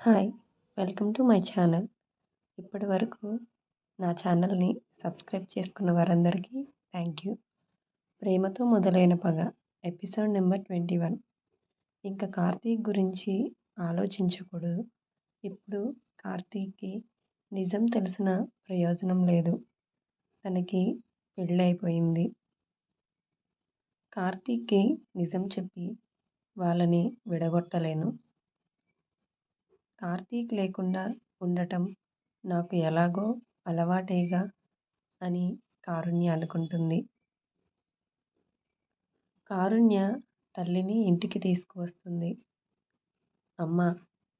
Hi welcome to my channel. ఇప్పటి వరకు నా ఛానల్ని సబ్స్క్రైబ్ చేసుకున్న వారందరికీ థ్యాంక్ యూ. ప్రేమతో మొదలైన పగ ఎపిసోడ్ నెంబర్ ట్వంటీ వన్. ఇంకా కార్తీక్ గురించి ఆలోచించకూడదు. ఇప్పుడు కార్తీక్కి నిజం తెలిసిన ప్రయోజనం లేదు. తనకి పెళ్ళైపోయింది. కార్తీక్కి నిజం చెప్పి వాళ్ళని విడగొట్టలేను. కార్తీక్ లేకుండా ఉండటం నాకు ఎలాగో అలవాటేగా అని కారుణ్య అనుకుంటుంది. కారుణ్య తల్లిని ఇంటికి తీసుకువస్తుంది. అమ్మ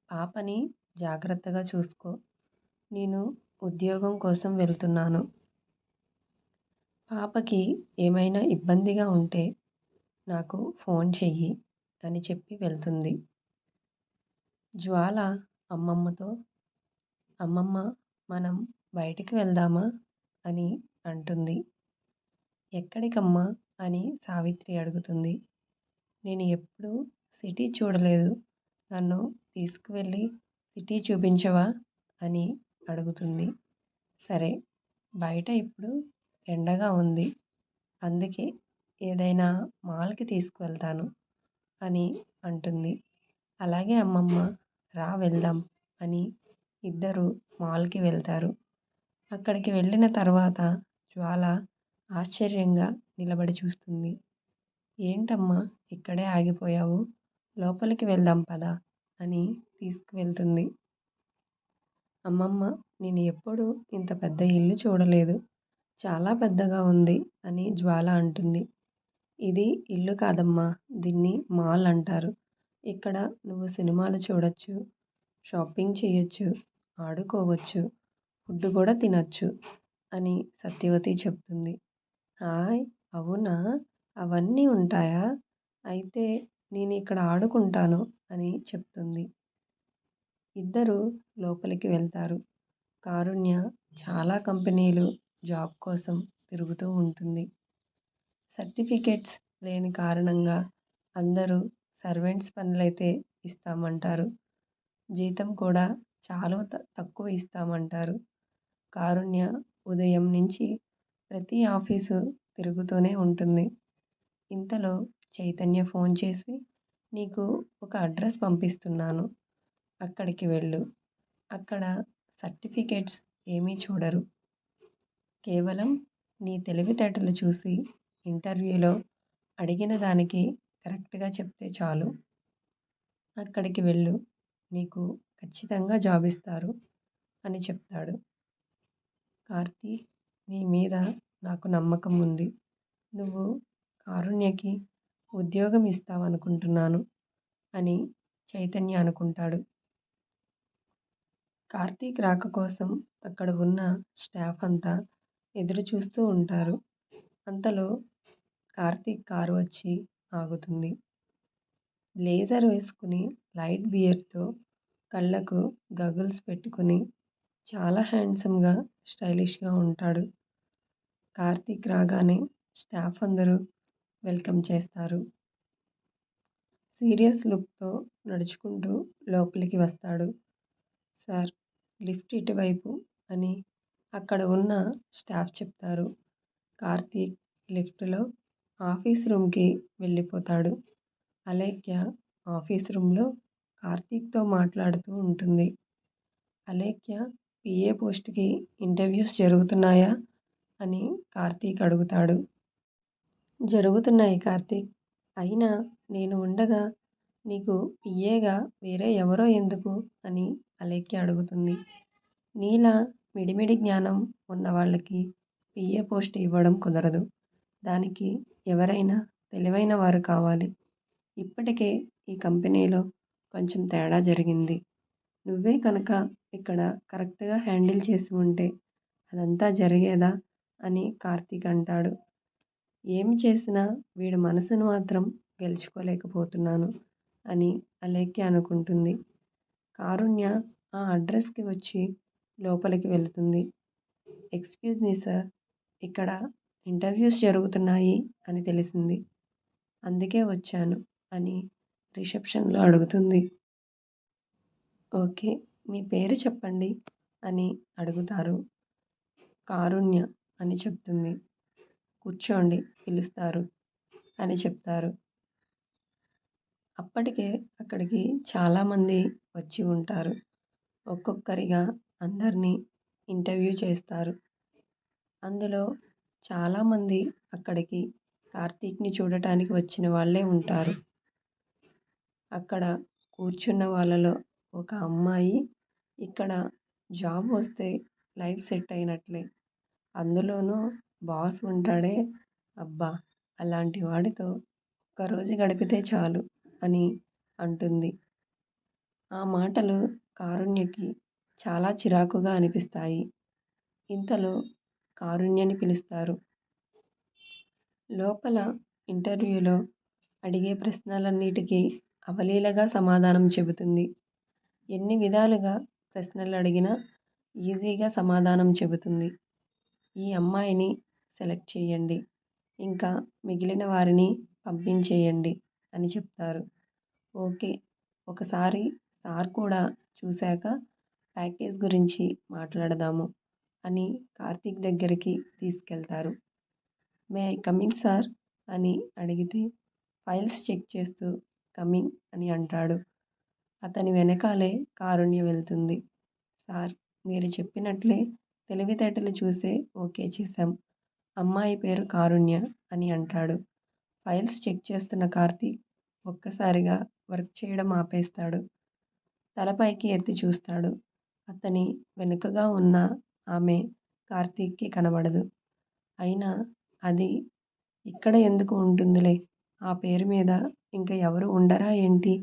పాపని జాగ్రత్తగా చూసుకో. నేను ఉద్యోగం కోసం వెళ్తున్నాను. పాపకి ఏమైనా ఇబ్బందిగా ఉంటే నాకు ఫోన్ చెయ్యి అని చెప్పి వెళ్తుంది. జ్వాల అమ్మమ్మతో అమ్మమ్మ మనం బయటికి వెళ్దామా? అని అంటుంది. ఎక్కడికమ్మా? అని సావిత్రి అడుగుతుంది. నేను ఎప్పుడూ సిటీ చూడలేదు. నన్ను తీసుకువెళ్ళి సిటీ చూపించవా? అని అడుగుతుంది. సరే బయట ఇప్పుడు ఎండగా ఉంది. అందుకే ఏదైనా మాల్కి తీసుకువెళ్తాను అని అంటుంది. అలాగే అమ్మమ్మ రా వెళ్దాం అని ఇద్దరు మాల్కి వెళ్తారు. అక్కడికి వెళ్ళిన తర్వాత జ్వాల ఆశ్చర్యంగా నిలబడి చూస్తుంది. ఏంటమ్మా ఇక్కడే ఆగిపోయావు? లోపలికి వెళ్దాం పదా అని తీసుకువెళ్తుంది. అమ్మమ్మ నేను ఎప్పుడూ ఇంత పెద్ద ఇల్లు చూడలేదు. చాలా పెద్దగా ఉంది అని జ్వాల అంటుంది. ఇది ఇల్లు కాదమ్మా దీన్ని మాల్ అంటారు. ఇక్కడ నువ్వు సినిమాలు చూడొచ్చు షాపింగ్ చేయొచ్చు ఆడుకోవచ్చు ఫుడ్ కూడా తినొచ్చు అని సత్యవతి చెప్తుంది. హాయ్ అవునా? అవన్నీ ఉంటాయా? అయితే నేను ఇక్కడ ఆడుకుంటాను అని చెప్తుంది. ఇద్దరు లోపలికి వెళ్తారు. కారుణ్య చాలా కంపెనీలు జాబ్ కోసం తిరుగుతూ ఉంటుంది. సర్టిఫికెట్స్ లేని కారణంగా అందరూ సర్వెంట్స్ పనులైతే ఇస్తామంటారు. జీతం కూడా చాలా తక్కువ ఇస్తామంటారు. కారుణ్య ఉదయం నుంచి ప్రతి ఆఫీసు తిరుగుతూనే ఉంటుంది. ఇంతలో చైతన్య ఫోన్ చేసి నీకు ఒక అడ్రస్ పంపిస్తున్నాను. అక్కడికి వెళ్ళు. అక్కడ సర్టిఫికేట్స్ ఏమీ చూడరు. కేవలం నీ తెలివితేటలు చూసి ఇంటర్వ్యూలో అడిగిన దానికి కరెక్ట్గా చెప్తే చాలు. అక్కడికి వెళ్ళు. నీకు ఖచ్చితంగా జాబ్ ఇస్తారు అని చెప్తాడు. కార్తీక్ నీ మీద నాకు నమ్మకం ఉంది. నువ్వు కారుణ్యకి ఉద్యోగం ఇస్తావనుకుంటున్నాను అని చైతన్య అనుకుంటాడు. కార్తీక్ రాక కోసం అక్కడ ఉన్న స్టాఫ్ అంతా ఎదురు చూస్తూ ఉంటారు. అంతలో కార్తీక్ కారు వచ్చి ఆగుతుంది. లేజర్ వేసుకుని లైట్ బియర్తో కళ్ళకు గగుల్స్ పెట్టుకుని చాలా హ్యాండ్సమ్గా స్టైలిష్గా ఉంటాడు. కార్తీక్ రాగానే స్టాఫ్ అందరూ వెల్కమ్ చేస్తారు. సీరియస్ లుక్తో నడుచుకుంటూ లోపలికి వస్తాడు. సార్ లిఫ్ట్ ఇటువైపు అని అక్కడ ఉన్న స్టాఫ్ చెప్తారు. కార్తీక్ లిఫ్ట్లో ఆఫీస్ రూమ్కి వెళ్ళిపోతాడు. అలేఖ్య ఆఫీస్ రూమ్లో కార్తీక్తో మాట్లాడుతూ ఉంటుంది. అలేఖ్య పిఏ పోస్ట్కి ఇంటర్వ్యూస్ జరుగుతున్నాయా? అని కార్తీక్ అడుగుతాడు. జరుగుతున్నాయి కార్తీక్. అయినా నేను ఉండగా నీకు పిఏగా వేరే ఎవరో ఎందుకు? అని అలేఖ్య అడుగుతుంది. నీలా మిడిమిడి జ్ఞానం ఉన్న వాళ్ళకి పిఏ పోస్ట్ ఇవ్వడం కుదరదు. దానికి ఎవరైనా తెలివైన వారు కావాలి. ఇప్పటికే ఈ కంపెనీలో కొంచెం తేడా జరిగింది. నువ్వే కనుక ఇక్కడ కరెక్ట్గా హ్యాండిల్ చేసి ఉంటే అదంతా జరిగేదా అని కార్తీక్ అంటాడు. ఏమి చేసినా వీడి మనసును మాత్రం గెలుచుకోలేకపోతున్నాను అని అలేఖ్య అనుకుంటుంది. కారుణ్య ఆ అడ్రస్కి వచ్చి లోపలికి వెళుతుంది. ఎక్స్క్యూజ్ మీ సార్ ఇక్కడ ఇంటర్వ్యూస్ జరుగుతున్నాయి అని తెలిసింది. అందుకే వచ్చాను అని రిసెప్షన్లో అడుగుతుంది. ఓకే మీ పేరు చెప్పండి అని అడుగుతారు. కారుణ్య అని చెప్తుంది. కూర్చోండి పిలుస్తారు అని చెప్తారు. అప్పటికే అక్కడికి చాలామంది వచ్చి ఉంటారు. ఒక్కొక్కరిగా అందరినీ ఇంటర్వ్యూ చేస్తారు. అందులో చాలామంది అక్కడికి కార్తీక్ని చూడటానికి వచ్చిన వాళ్ళే ఉంటారు. అక్కడ కూర్చున్న వాళ్ళలో ఒక అమ్మాయి ఇక్కడ జాబ్ వస్తే లైఫ్ సెట్ అయినట్లే. అందులోనూ బాస్ ఉంటాడే అబ్బా అలాంటి వాడితో ఒక్కరోజు గడిపితే చాలు అని అంటుంది. ఆ మాటలు కారుణ్యకి చాలా చిరాకుగా అనిపిస్తాయి. ఇంతలో కారుణ్యని పిలుస్తారు. లోపల ఇంటర్వ్యూలో అడిగే ప్రశ్నలన్నిటికీ అవలీలగా సమాధానం చెబుతుంది. ఎన్ని విధాలుగా ప్రశ్నలు అడిగినా ఈజీగా సమాధానం చెబుతుంది. ఈ అమ్మాయిని సెలెక్ట్ చేయండి. ఇంకా మిగిలిన వారిని పంపించేయండి అని చెప్తారు. ఓకే ఒకసారి సార్ కూడా చూశాక ప్యాకేజ్ గురించి మాట్లాడదాము. అని కార్తీక్ దగ్గరికి తీసుకెళ్తారు. మే ఐ కమింగ్ సార్ అని అడిగితే ఫైల్స్ చెక్ చేస్తూ కమింగ్ అని అంటాడు. అతని వెనకాలే కారుణ్య వెళ్తుంది. సార్ మీరు చెప్పినట్లే తెలివితేటలు చూసే ఓకే చేశాం. అమ్మాయి పేరు కారుణ్య అని అంటాడు. ఫైల్స్ చెక్ చేస్తున్న కార్తీక్ ఒక్కసారిగా వర్క్ చేయడం ఆపేస్తాడు. తలపైకి ఎత్తి చూస్తాడు. అతని వెనుకగా ఉన్న ఆమె కార్తీక్కి కనబడదు. అయినా అది ఇక్కడ ఎందుకు ఉంటుందిలే? ఆ పేరు మీద ఇంకా ఎవరు ఉండరా ఏంటి?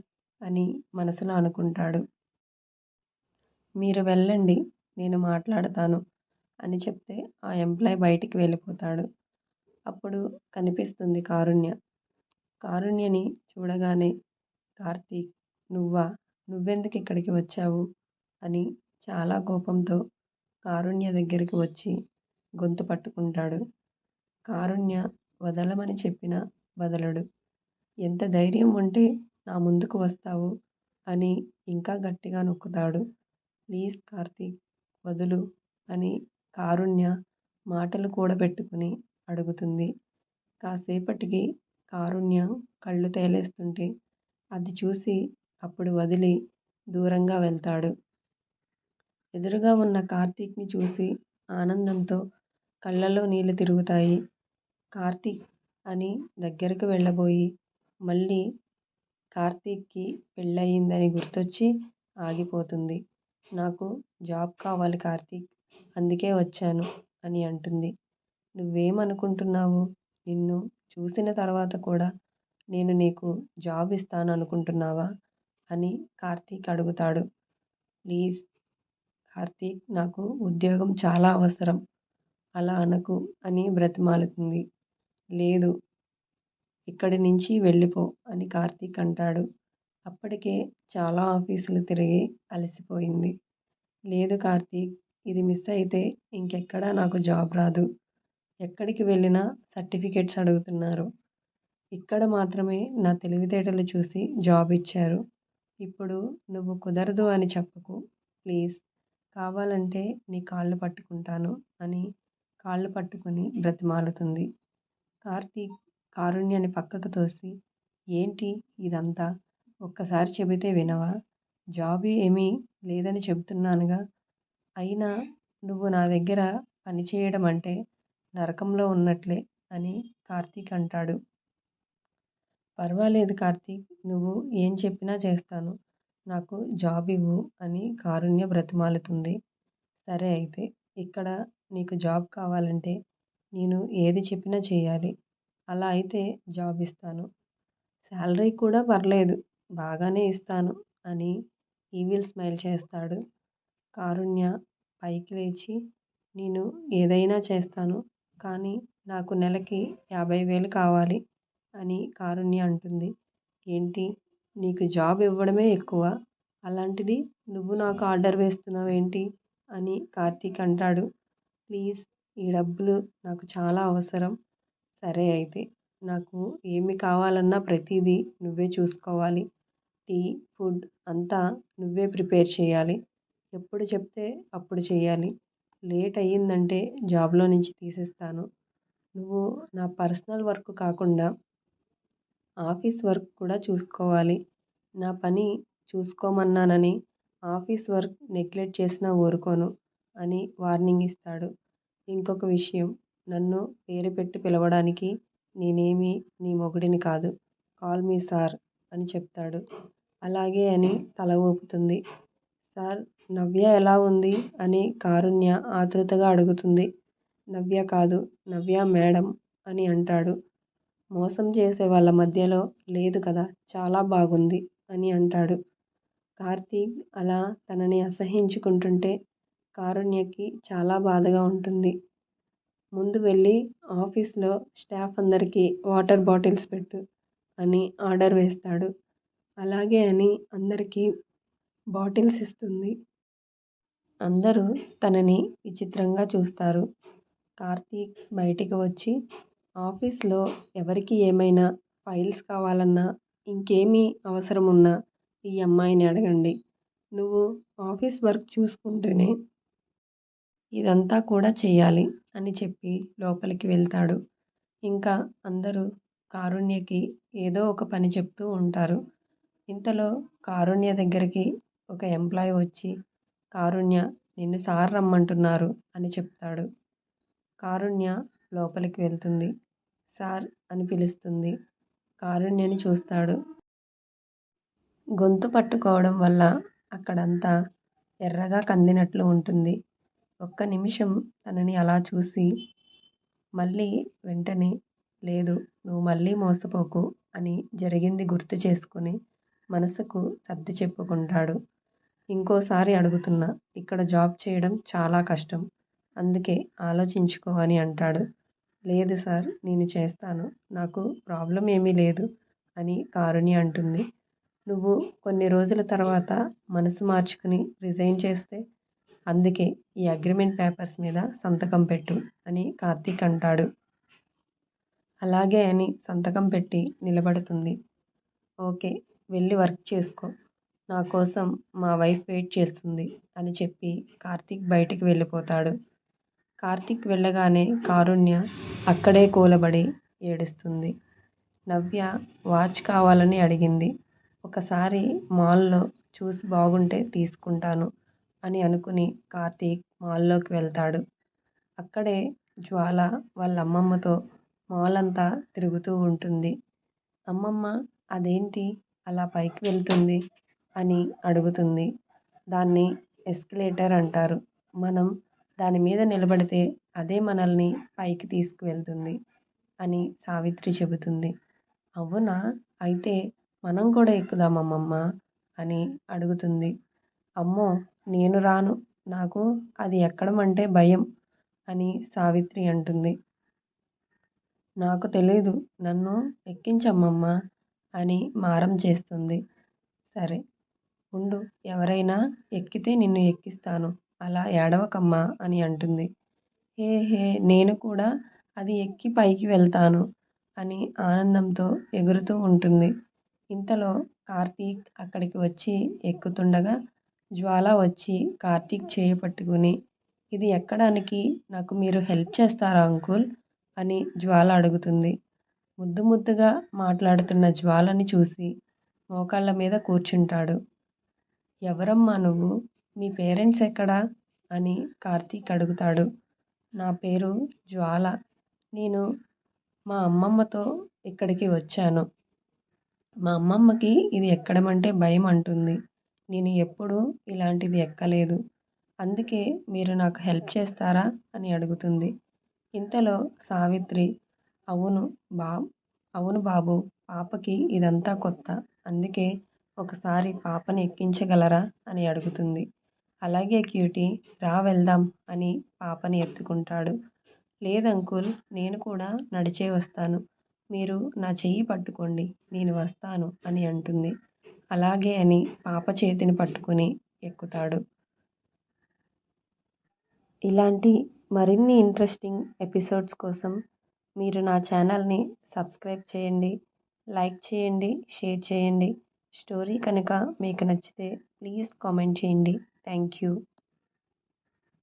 అని మనసులో అనుకుంటాడు. మీరు వెళ్ళండి నేను మాట్లాడతాను అని చెప్తే ఆ ఎంప్లాయ్ బయటికి వెళ్ళిపోతాడు. అప్పుడు కనిపిస్తుంది కారుణ్య. కారుణ్యని చూడగానే కార్తీక్ నువ్వా? నువ్వెందుకు ఇక్కడికి వచ్చావు? అని చాలా కోపంతో కారుణ్య దగ్గరికి వచ్చి గొంతు పట్టుకుంటాడు. కారుణ్య వదలమని చెప్పినా వదలడు. ఎంత ధైర్యం ఉంటే నా ముందుకు వస్తావు అని ఇంకా గట్టిగా నొక్కుతాడు. ప్లీజ్ కార్తీక్ వదులు అని కారుణ్య మాటలు కూడబెట్టుకుని అడుగుతుంది. కాసేపటికి కారుణ్య కళ్ళు తేలేస్తుంటే అది చూసి అప్పుడు వదిలి దూరంగా వెళ్తాడు. ఎదురుగా ఉన్న కార్తీక్ని చూసి ఆనందంతో కళ్ళలో నీళ్ళు తిరుగుతాయి. కార్తీక్ అని దగ్గరకు వెళ్ళబోయి మళ్ళీ కార్తీక్కి పెళ్ళయిందని గుర్తొచ్చి ఆగిపోతుంది. నాకు జాబ్ కావాలి కార్తీక్ అందుకే వచ్చాను అని అంటుంది. నువ్వేమనుకుంటున్నావు? నిన్ను చూసిన తర్వాత కూడా నేను నీకు జాబ్ ఇస్తాను అనుకుంటున్నావా అని కార్తీక్ అడుగుతాడు. ప్లీజ్ కార్తీక్ నాకు ఉద్యోగం చాలా అవసరం. అలా అనకు అని బ్రతిమాలుతుంది. లేదు ఇక్కడి నుంచి వెళ్ళిపో అని కార్తీక్ అంటాడు అప్పటికే చాలా ఆఫీసులు తిరిగి అలసిపోయింది. లేదు కార్తీక్ ఇది మిస్ అయితే ఇంకెక్కడా నాకు జాబ్ రాదు. ఎక్కడికి వెళ్ళినా సర్టిఫికేట్స్ అడుగుతున్నారు. ఇక్కడ మాత్రమే నా తెలివితేటలు చూసి జాబ్ ఇచ్చారు. ఇప్పుడు నువ్వు కుదరదు అని చెప్పకు. ప్లీజ్. కావాలంటే నీ కాళ్ళు పట్టుకుంటాను అని కాళ్ళు పట్టుకుని బ్రతిమాలుతుంది. కార్తీక్ కారుణ్యని పక్కకు తోసి ఏంటి ఇదంతా? ఒక్కసారి చెబితే వినవా? జాబ్ ఏమీ లేదని చెబుతున్నానుగా. అయినా నువ్వు నా దగ్గర పనిచేయడం అంటే నరకంలో ఉన్నట్లే అని కార్తీక్ అంటాడు. పర్వాలేదు కార్తీక్ నువ్వు ఏం చెప్పినా చేస్తాను. నాకు జాబ్ ఇవ్వు అని కారుణ్య బ్రతిమాలుతుంది. సరే అయితే ఇక్కడ నీకు జాబ్ కావాలంటే నేను ఏది చెప్పినా చేయాలి అలా అయితే జాబ్ ఇస్తాను. శాలరీ కూడా పర్లేదు బాగానే ఇస్తాను అని ఈవిల్ స్మైల్ చేస్తాడు. కారుణ్య పైకి లేచి నేను ఏదైనా చేస్తాను కానీ నాకు నెలకి యాభై వేలు కావాలి అని కారుణ్య అంటుంది. ఏంటి? నీకు జాబ్ ఇవ్వడమే ఎక్కువ. అలాంటిది నువ్వు నాకు ఆర్డర్ వేస్తున్నావు ఏంటి అని కార్తీక్ అంటాడు. ప్లీజ్ ఈ డబ్బులు నాకు చాలా అవసరం. సరే అయితే నాకు ఏమి కావాలన్నా ప్రతిదీ నువ్వే చూసుకోవాలి. టీ ఫుడ్ అంతా నువ్వే ప్రిపేర్ చేయాలి. ఎప్పుడు చెప్తే అప్పుడు చేయాలి. లేట్ అయ్యిందంటే జాబ్లో నుంచి తీసేస్తాను. నువ్వు నా పర్సనల్ వర్క్ కాకుండా ఆఫీస్ వర్క్ కూడా చూసుకోవాలి. నా పని చూసుకోమన్నానని ఆఫీస్ వర్క్ నెగ్లెక్ట్ చేసినా ఊరుకోను అని వార్నింగ్ ఇస్తాడు. ఇంకొక విషయం నన్ను పేరు పెట్టి పిలవడానికి నేనేమి నీ మొగుడిని కాదు. కాల్ మీ సార్ అని చెప్తాడు. అలాగే అని తల ఊపుతుంది. సార్ నవ్య ఎలా ఉంది? అని కారుణ్య ఆతృతగా అడుగుతుంది. నవ్య కాదు నవ్య మేడం అని అంటాడు. మోసం చేసే వాళ్ళ మధ్యలో లేదు కదా చాలా బాగుంది అని అంటాడు. కార్తీక్ అలా తనని అసహించుకుంటుంటే కారుణ్యకి చాలా బాధగా ఉంటుంది. ముందు వెళ్ళి ఆఫీస్లో స్టాఫ్ అందరికీ వాటర్ బాటిల్స్ పెట్టు అని ఆర్డర్ వేస్తాడు. అలాగే అని అందరికీ బాటిల్స్ ఇస్తుంది. అందరూ తనని విచిత్రంగా చూస్తారు. కార్తీక్ బయటికి వచ్చి ఆఫీస్లో ఎవరికి ఏమైనా ఫైల్స్ కావాలన్నా ఇంకేమీ అవసరం ఉన్నా ఈ అమ్మాయిని అడగండి. నువ్వు ఆఫీస్ వర్క్ చూసుకుంటూనే ఇదంతా కూడా చేయాలి అని చెప్పి లోపలికి వెళ్తాడు. ఇంకా అందరూ కారుణ్యకి ఏదో ఒక పని చెప్తూ ఉంటారు. ఇంతలో కారుణ్య దగ్గరికి ఒక ఎంప్లాయ్ వచ్చి కారుణ్య నిన్ను సార్ రమ్మంటున్నారు అని చెప్తాడు. కారుణ్య లోపలికి వెళ్తుంది. సార్ అని పిలుస్తుంది. కారుణ్యని చూస్తాడు. గొంతు పట్టుకోవడం వల్ల అక్కడంతా ఎర్రగా కందినట్లు ఉంటుంది. ఒక్క నిమిషం తనని అలా చూసి మళ్ళీ వెంటనే లేదు నువ్వు మళ్ళీ మోసపోకు అని జరిగింది గుర్తు చేసుకుని మనసుకు సర్ది చెప్పుకుంటాడు. ఇంకోసారి అడుగుతున్నా ఇక్కడ జాబ్ చేయడం చాలా కష్టం అందుకే ఆలోచించుకో అని అంటాడు. లేదు సార్ నేను చేస్తాను. నాకు ప్రాబ్లం ఏమీ లేదు అని కారుణ్య అంటుంది. నువ్వు కొన్ని రోజుల తర్వాత మనసు మార్చుకుని రిజైన్ చేస్తే అందుకే ఈ అగ్రిమెంట్ పేపర్స్ మీద సంతకం పెట్టు అని కార్తీక్ అంటాడు. అలాగే అని సంతకం పెట్టి నిలబడుతుంది. ఓకే వెళ్ళి వర్క్ చేసుకో. నా కోసం మా వైఫ్ వెయిట్ చేస్తుంది అని చెప్పి కార్తీక్ బయటికి వెళ్ళిపోతాడు. కార్తీక్ వెళ్ళగానే కారుణ్య అక్కడే కూలబడి ఏడుస్తుంది. నవ్య వాచ్ కావాలని అడిగింది. ఒకసారి మాల్లో చూసి బాగుంటే తీసుకుంటాను అని అనుకుని కార్తీక్ మాల్లోకి వెళ్తాడు. అక్కడే జ్వాల వాళ్ళ అమ్మమ్మతో మాల్ అంతా తిరుగుతూ ఉంటుంది. అమ్మమ్మ అదేంటి అలా పైకి వెళ్తుంది? అని అడుగుతుంది. దాన్ని ఎస్కలేటర్ అంటారు. మనం దాని మీద నిలబడితే అదే మనల్ని పైకి తీసుకువెళ్తుంది అని సావిత్రి చెబుతుంది. అవునా? అయితే మనం కూడా ఎక్కుదామమ్మమ్మ అని అడుగుతుంది. అమ్మో నేను రాను. నాకు అది ఎక్కడం అంటే భయం అని సావిత్రి అంటుంది. నాకు తెలీదు. నన్ను ఎక్కించమ్మమ్మ అని మారం చేస్తుంది. సరే ఉండు. ఎవరైనా ఎక్కితే నిన్ను ఎక్కిస్తాను. అలా ఏడవకమ్మా అని అంటుంది. హే హే నేను కూడా అది ఎక్కి పైకి వెళ్తాను అని ఆనందంతో ఎగురుతూ ఉంటుంది. ఇంతలో కార్తీక్ అక్కడికి వచ్చి ఎక్కుతుండగా జ్వాల వచ్చి కార్తీక్ చేయి పట్టుకుని ఇది ఎక్కడానికి నాకు మీరు హెల్ప్ చేస్తారా అంకుల్? అని జ్వాల అడుగుతుంది. ముద్దు ముద్దుగా మాట్లాడుతున్న జ్వాలని చూసి మోకాళ్ళ మీద కూర్చుంటాడు. ఎవరమ్మా నువ్వు? మీ పేరెంట్స్ ఎక్కడా? అని కార్తీక్ అడుగుతాడు. నా పేరు జ్వాల. నేను మా అమ్మమ్మతో ఇక్కడికి వచ్చాను. మా అమ్మమ్మకి ఇది ఎక్కడం అంటే భయం అంటుంది. నేను ఎప్పుడూ ఇలాంటిది ఎక్కలేదు. అందుకే మీరు నాకు హెల్ప్ చేస్తారా? అని అడుగుతుంది. ఇంతలో సావిత్రి అవును బా అవును బాబు పాపకి ఇదంతా కొత్త. అందుకే ఒకసారి పాపని ఎక్కించగలరా? అని అడుగుతుంది. అలాగే క్యూటీ రా వెళ్దాం అని పాపని ఎత్తుకుంటాడు. లేదు అంకుల్ నేను కూడా నడిచే వస్తాను. మీరు నా చెయ్యి పట్టుకోండి నేను వస్తాను అని అంటుంది. అలాగే అని పాప చేతిని పట్టుకుని ఎక్కుతాడు. ఇలాంటి మరిన్ని ఇంట్రెస్టింగ్ ఎపిసోడ్స్ కోసం మీరు నా ఛానల్ని సబ్స్క్రైబ్ చేయండి లైక్ చేయండి షేర్ చేయండి. స్టోరీ కనుక మీకు నచ్చితే ప్లీజ్ కామెంట్ చేయండి. Thank you.